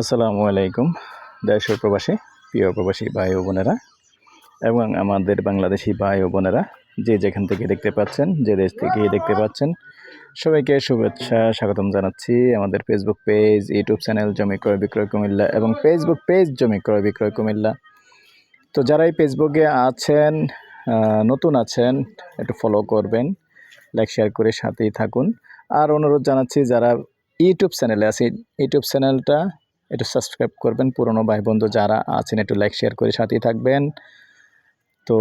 আসসালামু আলাইকুম, দেশ প্রবাসী, প্রিয় প্রবাসী ভাই ও বোনেরা, এবং আমাদের বাংলাদেশি ভাই ও বোনেরা, যে যেখান থেকে দেখতে পাচ্ছেন, যে দেশ থেকে দেখতে পাচ্ছেন, সবাইকে শুভেচ্ছা, স্বাগতম জানাচ্ছি আমাদের ফেসবুক পেজ ইউটিউব চ্যানেল জমি ক্রয় বিক্রয় কুমিল্লা এবং ফেসবুক পেজ জমি ক্রয় বিক্রয় কুমিল্লা। তো যারা এই ফেসবুকে আছেন নতুন আছেন, একটু ফলো করবেন লাইক শেয়ার করে সাথেই থাকুন। আর অনুরোধ জানাচ্ছি, যারা ইউটিউব চ্যানেলে আছে ইউটিউব চ্যানেলটা একটু সাবস্ক্রাইব করবেন। পুরনো ভাই বন্ধু যারা আছেন, একটু লাইক শেয়ার করে সাথেই থাকবেন। তো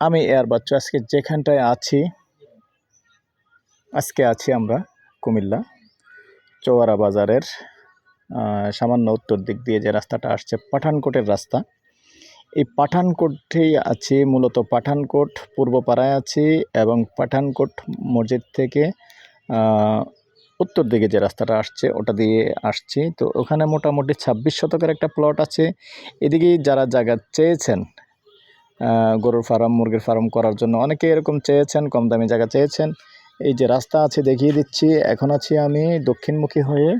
আমি এয়ার বাচ্চা আজকে যেখানটায় আছি, আজকে আছি আমরা কুমিল্লা, চৌয়ারা বাজারের সামান্য উত্তর দিক দিয়ে যে রাস্তাটা আসছে পাঠানকোটের রাস্তা। এই পাঠানকোটেই আছি, মূলত পাঠানকোট, পূর্বপাড়ায় আছি এবং পাঠানকোট মসজিদ থেকে উত্তর দিকে যে রাস্তাটা আসছে, ওটা দিয়ে আসছি। তো ওখানে মোটামুটি ছাব্বিশ শতকের একটা প্লট আছে। এদিকে যারা জায়গা চেয়েছেন গরুর ফার্ম, মুরগির ফার্ম করার জন্য, অনেকে এরকম চেয়েছেন, কম দামি জায়গা চেয়েছেন। এই যে রাস্তা আছে দেখিয়ে দিচ্ছি। এখন আছি আমি দক্ষিণমুখী হয়ে।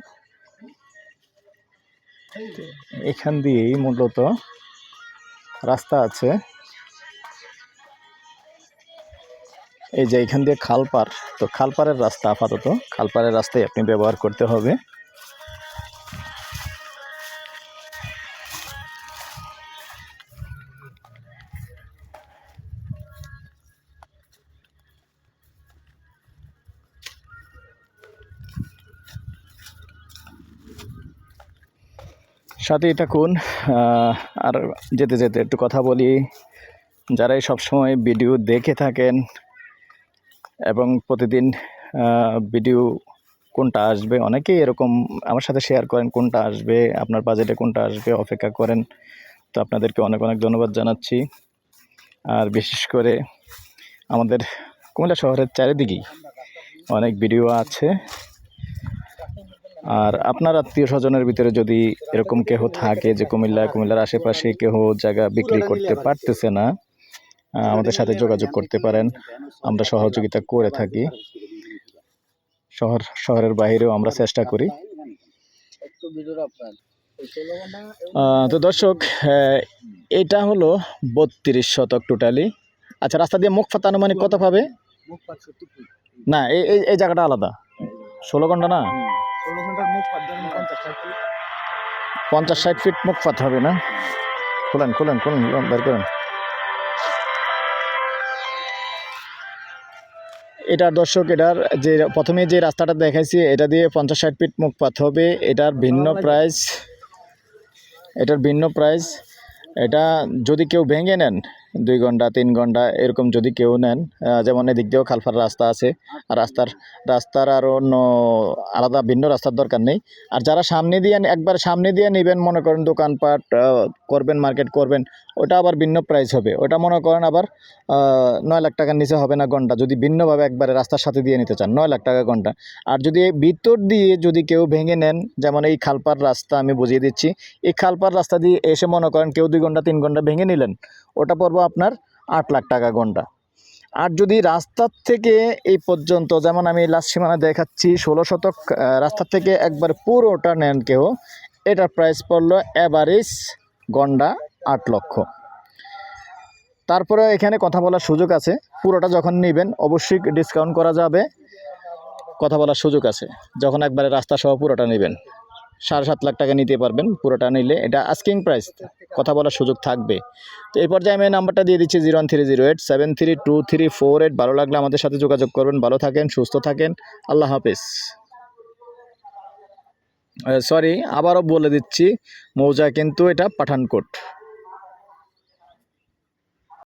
এখান দিয়েই মূলত রাস্তা আছে। এই যে এখান দিয়ে খালপার তো খালপারের রাস্তা আপাতত। খালপারের রাস্তায় আপনি ব্যবহার করতে হবে। সাথেই থাকুন আহ, আর যেতে যেতে একটু কথা বলি। যারাই সবসময় ভিডিও দেখে থাকেন এবং প্রতিদিন ভিডিও কোনটা আসবে? অনেকেই এরকম আমার সাথে শেয়ার করেন কোনটা আসবে, আপনার বাজেটে কোনটা আসবে, অপেক্ষা করেন। তো আপনাদেরকে অনেক অনেক ধন্যবাদ জানাচ্ছি। আর বিশেষ করে আমাদের কুমিল্লা শহরের চারিদিকেই অনেক ভিডিও আছে। আর আপনার আত্মীয় স্বজনের ভিতরে যদি এরকম কেহ থাকে যে কুমিল্লা, কুমিল্লার আশেপাশে কেহ জায়গা বিক্রি করতে পারতেছে না আমাদের সাথে যোগাযোগ করতে পারেন। আমরা সহযোগিতা করে থাকি। শহর শহরের বাইরেও আমরা চেষ্টা করি। তো দর্শক এটা হলো বত্রিশ শতক টোটালি আচ্ছা রাস্তা দিয়ে মুখ ফাতা আনুমানিক কত পাবে না এই এই- এই জায়গাটা আলাদা। ষোলো ঘণ্টা না? পঞ্চাশ ষাট ফিট মুখ ফাত হবে না? খুলেন খুলেন খুলেন বের করেন। এটা দর্শক এটার যে প্রথমে যে রাস্তাটা দেখাইছি এটা দিয়ে পঞ্চাশ ষাট ফিট মুখপাত হবে। এটার ভিন্ন প্রাইস এটার ভিন্ন প্রাইস। এটা যদি কেউ ভেঙে নেন দুই ঘণ্টা, তিন ঘণ্টা এরকম যদি কেউ নেন যেমন এদিক দিয়েও খালফার রাস্তা আছে, আর রাস্তার রাস্তার আরও অন্য আলাদা ভিন্ন রাস্তার দরকার নেই। আর যারা সামনে দিয়ে একবার সামনে দিয়ে নেবেন, মনে করেন দোকানপাট করবেন, মার্কেট করবেন, ওটা আবার ভিন্ন প্রাইস হবে। ওটা মনে করেন আবার নয় লাখ টাকার নিচে হবে না ঘণ্টা। যদি ভিন্নভাবে একবারে রাস্তার সাথে দিয়ে নিতে চান, নয় লাখ টাকা ঘণ্টা। আর যদি ভিতর দিয়ে যদি কেউ ভেঙে নেন, যেমন এই খালপার রাস্তা আমি বুঝিয়ে দিচ্ছি, এই খালপার রাস্তা দিয়ে এসে মনে করেন কেউ দুই ঘণ্টা, তিন ঘণ্টা ভেঙে নিলেন, ওটা পড়ব আপনার আট লাখ টাকা ঘণ্টা। আর যদি রাস্তার থেকে এই পর্যন্ত, যেমন আমি লাস্ট সীমানা দেখাচ্ছি, ষোলো শতক রাস্তার থেকে একবার পুরোটা নেন কেউ, এটার প্রাইস পড়ল অ্যাভারেজ গন্ডা আট লক্ষ। তারপরে এখানে কথা বলার সুযোগ আছে, পুরোটা যখন নেবেন, অবশ্যই ডিসকাউন্ট করা যাবে। কথা বলার সুযোগ আছে, যখন একবারে রাস্তা সহ পুরোটা নেবেন। সাড়ে সাত লাখ টাকা নিতে পারবেন পুরোটা নিলে। এটা আস্কিং প্রাইস কথা বলার সুযোগ থাকবে। তো এই পর্যায়ে আমি নাম্বারটা দিয়ে দিচ্ছি zero one three zero eight seven three two three four eight ভালো লাগলে আমাদের সাথে যোগাযোগ করবেন। ভালো থাকেন, সুস্থ থাকেন। আল্লাহ হাফেজ। সরি আবারও বলে দিচ্ছি, মৌজা কিন্তু এটা পাঠানকোট।